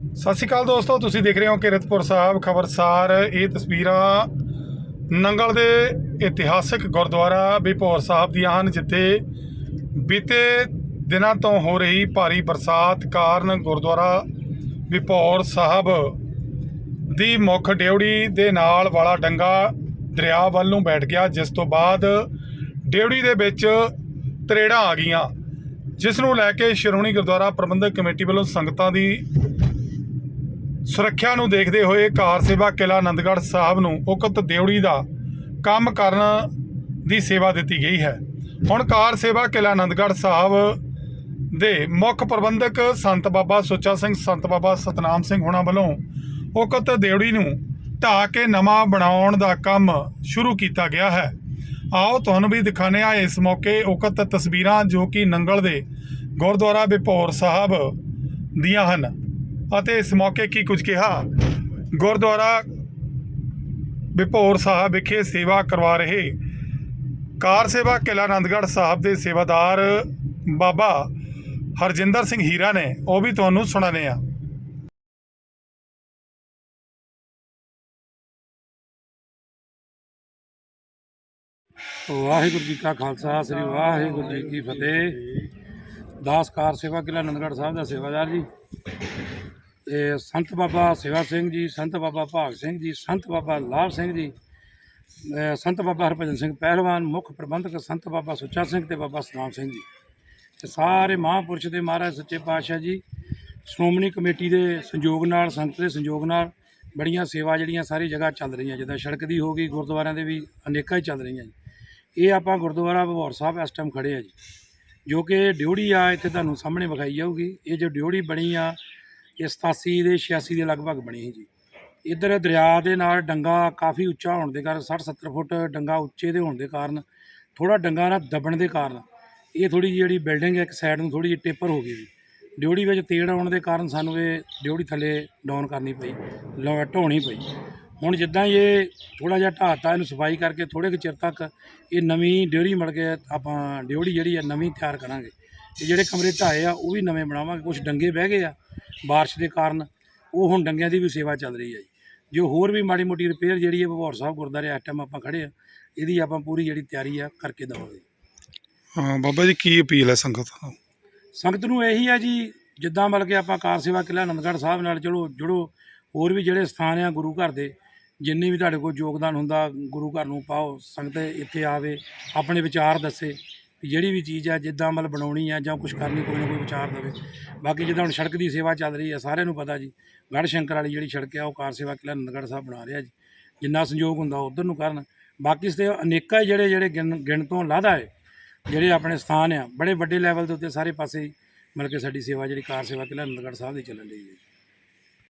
ਸਤਿ ਸ਼੍ਰੀ ਅਕਾਲ ਦੋਸਤੋ, ਤੁਸੀਂ ਦੇਖ ਰਹੇ ਹੋ ਕਿਰਤਪੁਰ ਸਾਹਿਬ, ਖਬਰਸਾਰ। ਇਹ ਤਸਵੀਰਾਂ ਨੰਗਲ ਦੇ ਇਤਿਹਾਸਕ ਗੁਰਦੁਆਰਾ ਬਿਪੌਰ ਸਾਹਿਬ ਦੀਆਂ ਹਨ, ਜਿੱਥੇ ਬੀਤੇ ਦਿਨਾਂ ਤੋਂ ਹੋ ਰਹੀ ਭਾਰੀ ਬਰਸਾਤ ਕਾਰਨ ਗੁਰਦੁਆਰਾ ਬਿਪੌਰ ਸਾਹਿਬ ਦੀ ਮੁੱਖ ਡਿਉੜੀ ਦੇ ਨਾਲ ਵਾਲਾ ਡੰਗਾ ਦਰਿਆ ਵੱਲ ਨੂੰ ਬੈਠ ਗਿਆ, ਜਿਸ ਤੋਂ ਬਾਅਦ ਡਿਉੜੀ ਦੇ ਵਿੱਚ ਤਰੇੜਾਂ ਆ ਗਈਆਂ। ਜਿਸ ਨੂੰ ਲੈ ਕੇ ਸ਼੍ਰੋਮਣੀ ਗੁਰਦੁਆਰਾ ਪ੍ਰਬੰਧਕ ਕਮੇਟੀ ਵੱਲੋਂ ਸੰਗਤਾਂ ਦੀ ਸੁਰੱਖਿਆ ਨੂੰ ਦੇਖਦੇ ਹੋਏ ਕਾਰ ਸੇਵਾ ਕਿਲਾ ਆਨੰਦਗੜ੍ਹ ਸਾਹਿਬ ਨੂੰ ਉਕਤ ਦਿਉੜੀ ਦਾ ਕੰਮ ਕਰਨ ਦੀ ਸੇਵਾ ਦਿੱਤੀ ਗਈ ਹੈ। ਹੁਣ ਕਾਰ ਸੇਵਾ ਕਿਲਾ ਆਨੰਦਗੜ੍ਹ ਸਾਹਿਬ ਦੇ ਮੁੱਖ ਪ੍ਰਬੰਧਕ ਸੰਤ ਬਾਬਾ ਸੁੱਚਾ ਸਿੰਘ, ਸੰਤ ਬਾਬਾ ਸਤਨਾਮ ਸਿੰਘ ਹੋਣਾ ਵੱਲੋਂ ਉਕਤ ਦਿਉੜੀ ਨੂੰ ਢਾਹ ਕੇ ਨਵਾਂ ਬਣਾਉਣ ਦਾ ਕੰਮ ਸ਼ੁਰੂ ਕੀਤਾ ਗਿਆ ਹੈ। ਆਓ ਤੁਹਾਨੂੰ ਵੀ ਦਿਖਾਣੇ ਆ ਇਸ ਮੌਕੇ ਉਕਤ ਤਸਵੀਰਾਂ ਜੋ ਕਿ ਨੰਗਲ ਦੇ ਗੁਰਦੁਆਰਾ ਬਿਪੌਰ ਸਾਹਿਬ ਦੀਆਂ ਹਨ। ਅਤੇ ਇਸ ਮੌਕੇ ਕੀ ਕੁਝ ਕਿਹਾ? ਗੁਰਦੁਆਰਾ ਬਿਪੌਰ ਸਾਹਿਬ ਵਿਖੇ ਸੇਵਾ ਕਰਵਾ ਰਹੇ ਕਾਰ ਸੇਵਾ ਕਿਲਾ ਆਨੰਦਗੜ੍ਹ ਸਾਹਿਬ ਦੇ ਸੇਵਾਦਾਰ ਬਾਬਾ ਹਰਜਿੰਦਰ ਸਿੰਘ ਹੀਰਾ ਨੇ, ਉਹ ਵੀ ਤੁਹਾਨੂੰ ਸੁਣਾਉਂਦੇ ਆ ਵਾਹਿਗੁਰੂ ਜੀ ਕਾ ਖਾਲਸਾ, ਸ੍ਰੀ ਵਾਹਿਗੁਰੂ ਜੀ ਕੀ ਫਤਿਹ। ਦਾਸ ਕਾਰ ਸੇਵਾ ਕਿਲਾ ਨੰਦਗੜ੍ਹ ਸਾਹਿਬ ਦਾ ਸੇਵਾਦਾਰ ਜੀ। ਤੇ ਸੰਤ ਬਾਬਾ ਸੇਵਾ ਸਿੰਘ ਜੀ, ਸੰਤ ਬਾਬਾ ਭਾਗ ਸਿੰਘ ਜੀ, ਸੰਤ ਬਾਬਾ ਲਾਭ ਸਿੰਘ ਜੀ ਸੰਤ ਬਾਬਾ ਹਰਭਜਨ ਸਿੰਘ ਪਹਿਲਵਾਨ, ਮੁੱਖ ਪ੍ਰਬੰਧਕ ਸੰਤ ਬਾਬਾ ਸੁੱਚਾ ਸਿੰਘ ਤੇ ਬਾਬਾ ਸਨਾਮ ਸਿੰਘ ਜੀ। ਤੇ ਸਾਰੇ ਮਹਾਂਪੁਰਸ਼ ਦੇ ਮਹਾਰਾਜ ਸੱਚੇ ਪਾਤਸ਼ਾਹ ਜੀ, ਸ਼੍ਰੋਮਣੀ ਕਮੇਟੀ ਦੇ ਸੰਯੋਗ ਨਾਲ, ਸੰਤ ਦੇ ਸੰਯੋਗ ਨਾਲ ਬੜੀਆਂ ਸੇਵਾ ਜਿਹੜੀਆਂ ਸਾਰੀ ਜਗ੍ਹਾ ਚੱਲ ਰਹੀਆਂ, ਜਿੱਦਾਂ ਸੜਕ ਦੀ ਹੋ ਗਈ, ਗੁਰਦੁਆਰਿਆਂ ਦੇ ਵੀ ਅਨੇਕਾਂ ਹੀ ਚੱਲ ਰਹੀਆਂ ਜੀ। ਇਹ ਆਪਾਂ ਗੁਰਦੁਆਰਾ ਭਗੌਰ ਸਾਹਿਬ ਇਸ ਟਾਈਮ ਖੜੇ ਆ ਜੀ। ਜੋ ਕਿ ਡਿਉੜੀ ਆ, ਇੱਥੇ ਤੁਹਾਨੂੰ ਸਾਹਮਣੇ ਵਿਖਾਈ ਜਾਊਗੀ। ਇਹ ਜੋ ਡਿਉੜੀ ਬਣੀ ਆ ਇਹ 87 ਦੇ 86 ਦੇ ਲਗਭਗ ਬਣੀ ਸੀ ਜੀ। ਇੱਧਰ ਦਰਿਆ ਦੇ ਨਾਲ ਡੰਗਾ ਕਾਫੀ ਉੱਚਾ ਹੋਣ ਦੇ ਕਾਰਨ 60 70 ਫੁੱਟ ਡੰਗਾ ਉੱਚੇ ਦੇ ਹੋਣ ਦੇ ਕਾਰਨ ਥੋੜਾ ਡੰਗਾ ਨਾ ਦਬਣ ਦੇ ਕਾਰਨ, ਇਹ ਥੋੜੀ ਜਿਹੜੀ ਬਿਲਡਿੰਗ ਹੈ ਇੱਕ ਸਾਈਡ ਨੂੰ ਥੋੜੀ ਜਿਹੀ ਟੇਪਰ ਹੋ ਗਈ ਜੀ। ਡਿਉੜੀ ਵਿੱਚ ਤੇੜ ਆਉਣ ਦੇ ਕਾਰਨ ਸਾਨੂੰ ਇਹ ਡਿਉੜੀ ਥੱਲੇ ਡਾਊਨ ਕਰਨੀ ਪਈ ਲੋ ਢੋਣੀ ਪਈ। ਹੁਣ ਜਿੱਦਾਂ ਹੀ ਇਹ ਥੋੜਾ ਜਿਹਾ ਢਾਤਾ ਇਹਨੂੰ ਸਫ਼ਾਈ ਕਰਕੇ ਥੋੜੇ ਕੁ ਚਿਰ ਤੱਕ ਇਹ ਨਵੀਂ ਡਿਉੜੀ ਮਿਲ ਕੇ ਆਪਾਂ ਡਿਉੜੀ ਜਿਹੜੀ ਹੈ ਨਵੀਂ ਤਿਆਰ ਕਰਾਂਗੇ। ਤੇ ਜਿਹੜੇ ਕਮਰੇ ਢਾਏ ਆ, ਉਹ ਵੀ ਨਵੇਂ ਬਣਾਵਾਂਗੇ ਕੁਝ ਡੰਗੇ ਬਹਿ ਗਏ ਆ ਬਾਰਿਸ਼ ਦੇ ਕਾਰਨ ਉਹ ਹੁਣ ਡੰਗਿਆਂ ਦੀ ਵੀ ਸੇਵਾ ਚੱਲ ਰਹੀ ਹੈ ਜੀ। ਜੋ ਹੋਰ ਵੀ ਮਾੜੀ ਮੋਟੀ ਰਿਪੇਅਰ ਜਿਹੜੀ ਹੈ ਭਗੌਰ ਸਾਹਿਬ ਗੁਰਦਾਰੇ ਇਸ ਟਾਈਮ ਆਪਾਂ ਖੜੇ ਆ ਇਹਦੀ ਆਪਾਂ ਪੂਰੀ ਜਿਹੜੀ ਤਿਆਰੀ ਆ ਕਰਕੇ ਦੇਵਾਂਗੇ। ਹਾਂ ਬਾਬਾ ਜੀ ਕੀ ਅਪੀਲ ਹੈ ਸੰਗਤ ਨੂੰ? ਸੰਗਤ ਨੂੰ ਇਹੀ ਆ ਜੀ ਜਿੱਦਾਂ ਮਤਲਬ ਕਿ ਆਪਾਂ ਕਾਰ ਸੇਵਾ ਕਿਲਾ ਆਨੰਦਗੜ੍ਹ ਸਾਹਿਬ ਨਾਲ ਚਲੋ ਜੁੜੋ ਹੋਰ ਵੀ ਜਿਹੜੇ ਸਥਾਨ ਆ ਗੁਰੂ ਘਰ ਦੇ ਜਿੰਨੇ ਵੀ ਤੁਹਾਡੇ ਕੋਲ ਯੋਗਦਾਨ ਹੁੰਦਾ ਗੁਰੂ ਘਰ ਨੂੰ ਪਾਓ ਸੰਗਤ ਇੱਥੇ ਆਵੇ ਆਪਣੇ ਵਿਚਾਰ ਦੱਸੇ। ਜਿਹੜੀ ਵੀ ਚੀਜ਼ ਆ, ਜਿੱਦਾਂ ਮਤਲਬ ਬਣਾਉਣੀ ਆ ਜਾਂ ਕੁਝ ਕਰਨੀ, ਕੋਈ ਨਾ ਕੋਈ ਵਿਚਾਰ ਦੇਵੇ। ਬਾਕੀ ਜਿੱਦਾਂ ਹੁਣ ਸੜਕ ਦੀ ਸੇਵਾ ਚੱਲ ਰਹੀ ਆ, ਸਾਰਿਆਂ ਨੂੰ ਪਤਾ ਜੀ, ਗੜ੍ਹ ਸ਼ੰਕਰ ਵਾਲੀ ਜਿਹੜੀ ਸੜਕ ਆ, ਉਹ ਕਾਰ ਸੇਵਾ ਕਿਲਾ ਆਨੰਦਗੜ੍ਹ ਸਾਹਿਬ ਬਣਾ ਰਿਹਾ ਜੀ। ਜਿੰਨਾ ਸੰਯੋਗ ਹੁੰਦਾ, ਉਧਰ ਨੂੰ ਕਰਨ। ਬਾਕੀ ਸੇ ਅਨੇਕਾਂ ਹੀ ਜਿਹੜੇ ਜਿਹੜੇ ਗਿਣ ਗਿਣ ਤੋਂ ਲਾਦਾ ਹੈ, ਜਿਹੜੇ ਆਪਣੇ ਸਥਾਨ ਆ, ਬੜੇ ਵੱਡੇ ਲੈਵਲ ਦੇ ਉੱਤੇ ਸਾਰੇ ਪਾਸੇ ਹੀ ਮਤਲਬ ਕਿ ਸਾਡੀ ਸੇਵਾ ਜਿਹੜੀ ਕਾਰ ਸੇਵਾ ਕਿਲਾ ਆਨੰਦਗੜ੍ਹ ਸਾਹਿਬ ਦੀ ਚੱਲਣ ਰਹੀ ਹੈ